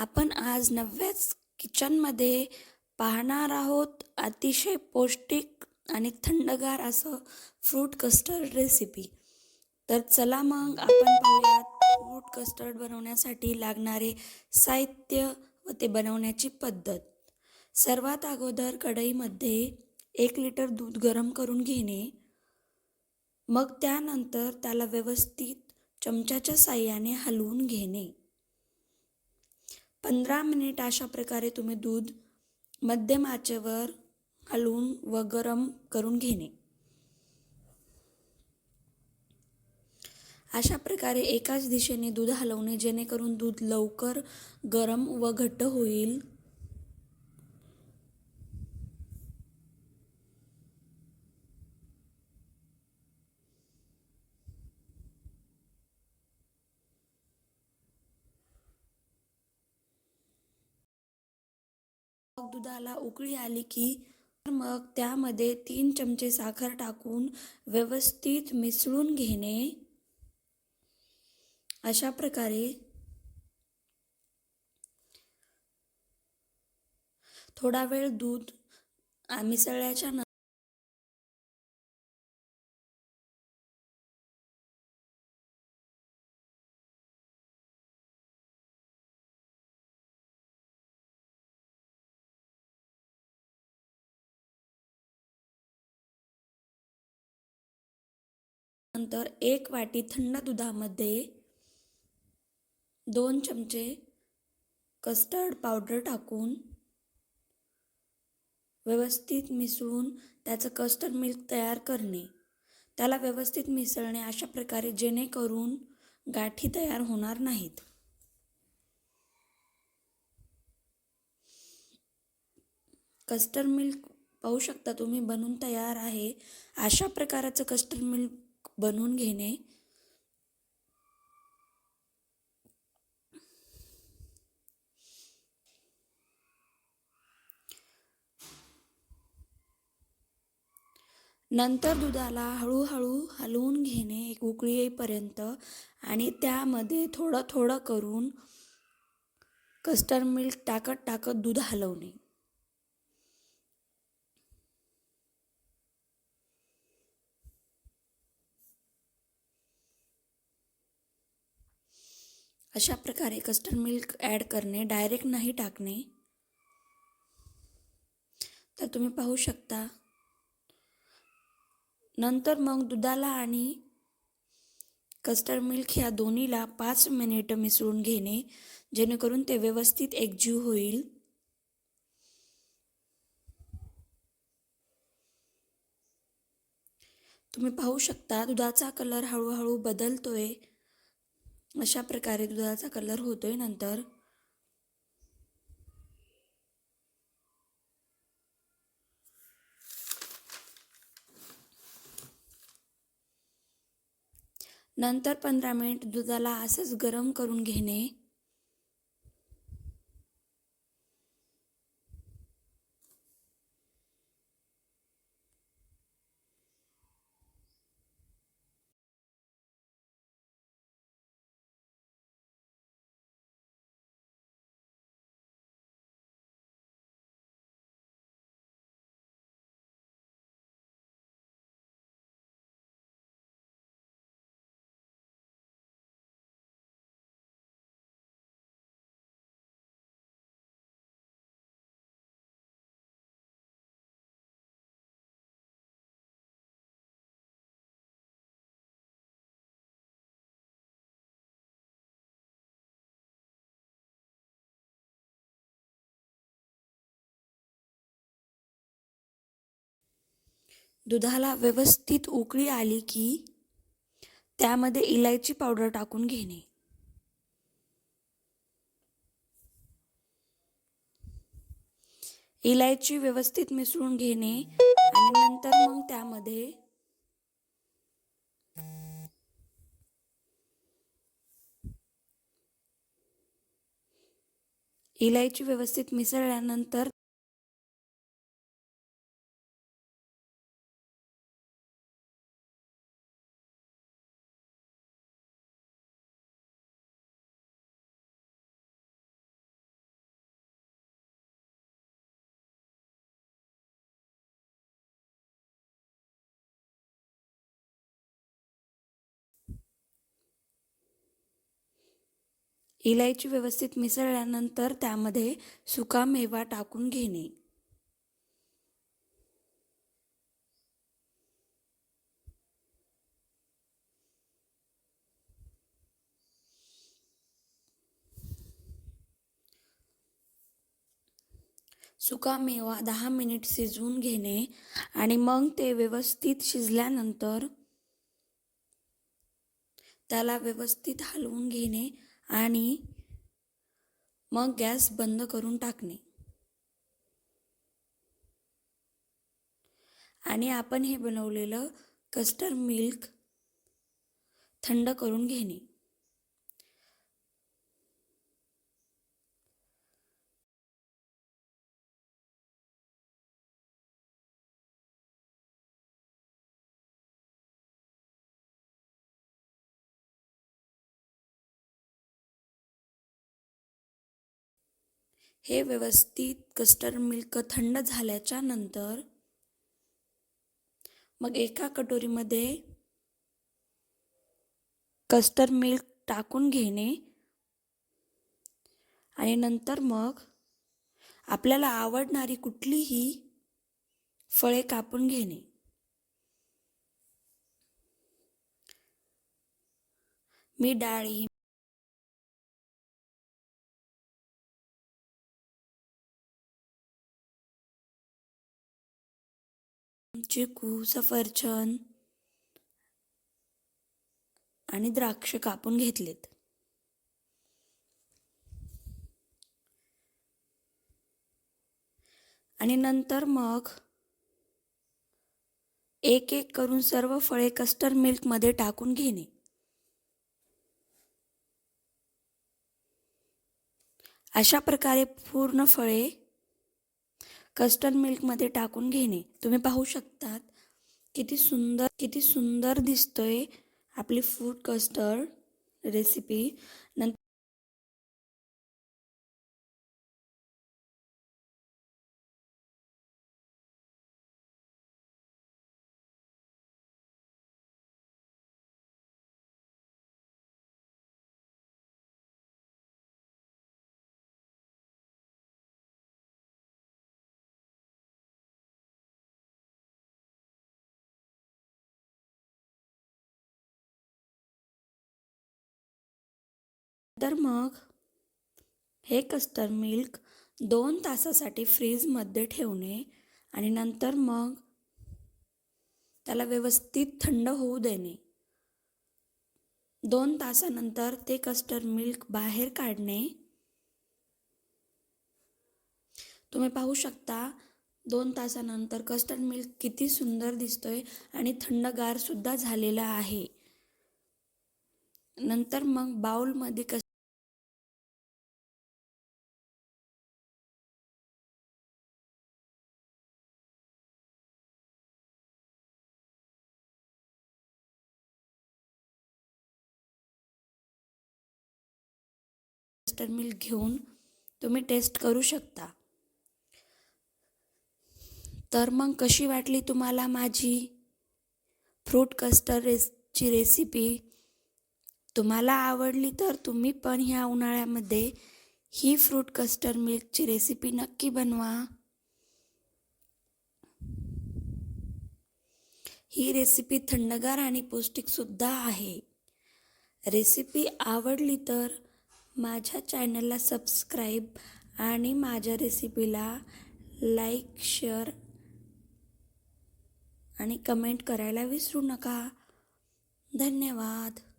आपण आज नव्याच किचनमध्ये पाहणार आहोत अतिशय पौष्टिक आणि थंडगार असं फ्रूट कस्टर्ड रेसिपी तर चला मग आपण पाहूयात फ्रूट कस्टर्ड बनवण्यासाठी लागणारे साहित्य व ते बनवण्याची पद्धत. सर्वात अगोदर कढईमध्ये एक लिटर दूध गरम करून घेणे. मग त्यानंतर त्याला व्यवस्थित चमच्याच्या साह्याने हलवून घेणे. पंधरा मिनिट अशा प्रकारे तुम्ही दूध मध्यम आचेवर हलवून व गरम करून घेणे. अशा प्रकारे एकाच दिशेने दूध हलवणे जेणेकरून दूध लवकर गरम व घट्ट होईल. मग दुधाला उकळी आली की मग त्यामध्ये तीन चमचे साखर टाकून व्यवस्थित मिसळून घेणे. अशा प्रकारे थोडा वेळ दूध मिसळल्याच्या नंतर एक वाटी थंड दुधामध्ये दोन चमचे कस्टर्ड पावडर टाकून व्यवस्थित मिसळून त्याचं कस्टर्ड मिल्क तयार करणे. त्याला व्यवस्थित मिसळणे अशा प्रकारे जेणेकरून गाठी तयार होणार नाहीत. कस्टर्ड मिल्क पाहू शकता तुम्ही बनून तयार आहे. अशा प्रकाराचं कस्टर्ड मिल्क बनवून घेणे. नंतर दुधाला हळूहळू हलवून घेणे एक उकळी येईपर्यंत आणि त्यामध्ये थोडं थोडं करून कस्टर्ड मिल्क टाकत टाकत दूध हलवणे. अशा प्रकारे कस्टर्ड मिल्क ॲड करणे डायरेक्ट नाही टाकणे. तर तुम्ही पाहू शकता. नंतर मग दुधाला आणि कस्टर्ड मिल्क ह्या दोन्हीला पाच मिनिटं मिसळून घेणे जेणेकरून ते व्यवस्थित एकजीव होईल. तुम्ही पाहू शकता दुधाचा कलर हळूहळू बदलतोय. अशा प्रकारे दुधाचा कलर होतोय नंतर. नंतर पंधरा मिनिट दुधाला असंच गरम करून घेणे. दुधाला व्यवस्थित उकळी आली की त्यामध्ये इलायची पावडर टाकून घेणे. इलायची व्यवस्थित मिसळून घेणे आणि नंतर मग त्यामध्ये इलायची व्यवस्थित मिसळल्यानंतर इलायची व्यवस्थित मिसळल्यानंतर त्यामध्ये सुका मेवा टाकून घेणे. सुका मेवा दहा मिनिट शिजवून घेणे आणि मग ते व्यवस्थित शिजल्यानंतर त्याला व्यवस्थित हलवून घेणे. आणि मग गॅस बंद करून टाकणे. आणि आपण हे बनवलेलं कस्टर्ड मिल्क थंड करून घेणे. हे व्यवस्थित कस्टर्ड मिल्क थंड झाल्याच्यानंतर मग एका कटोरीमध्ये कस्टर्ड मिल्क टाकून घेणे आणि नंतर मग आपल्याला आवडणारी कुठलीही फळे कापून घेणे. मी डाळी चिकू सफरचंद आणि द्राक्ष कापून घेतलेत. आणि नंतर मग एक एक करून सर्व फळे कस्टर्ड मिल्कमध्ये टाकून घेणे. अशा प्रकारे पूर्ण फळे कस्टर्ड मिल्कमध्ये टाकून घेणे. तुम्ही पाहू शकतात किती सुंदर किती सुंदर दिसतोय आपली फूड कस्टर्ड रेसिपी नंतर तर मग हे कस्टर्ड मिल्क दोन तासासाठी फ्रीजमध्ये ठेवणे आणि नंतर मग त्याला व्यवस्थित थंड होऊ देणे. दोन तासानंतर ते कस्टर्ड मिल्क बाहेर काढणे. तुम्ही पाहू शकता दोन तासानंतर कस्टर्ड मिल्क किती सुंदर दिसतोय आणि थंडगार सुद्धा झालेला आहे. नंतर मग बाउलमध्ये कस कस्टर्ड मिल्क घेऊन तुम्ही टेस्ट करू शकता. तर मग कशी वाटली तुम्हाला माझी फ्रूट कस्टर्ड रेसची रेसिपी? तुम्हाला आवडली तर तुम्ही पण ह्या उन्हाळ्यामध्ये ही फ्रूट कस्टर्ड मिल्कची रेसिपी नक्की बनवा. ही रेसिपी थंडगार आणि पौष्टिकसुद्धा आहे. रेसिपी आवडली तर माझ्या चॅनलला सबस्क्राईब आणि माझ्या रेसिपीला लाईक शेअर आणि कमेंट करायला विसरू नका. धन्यवाद.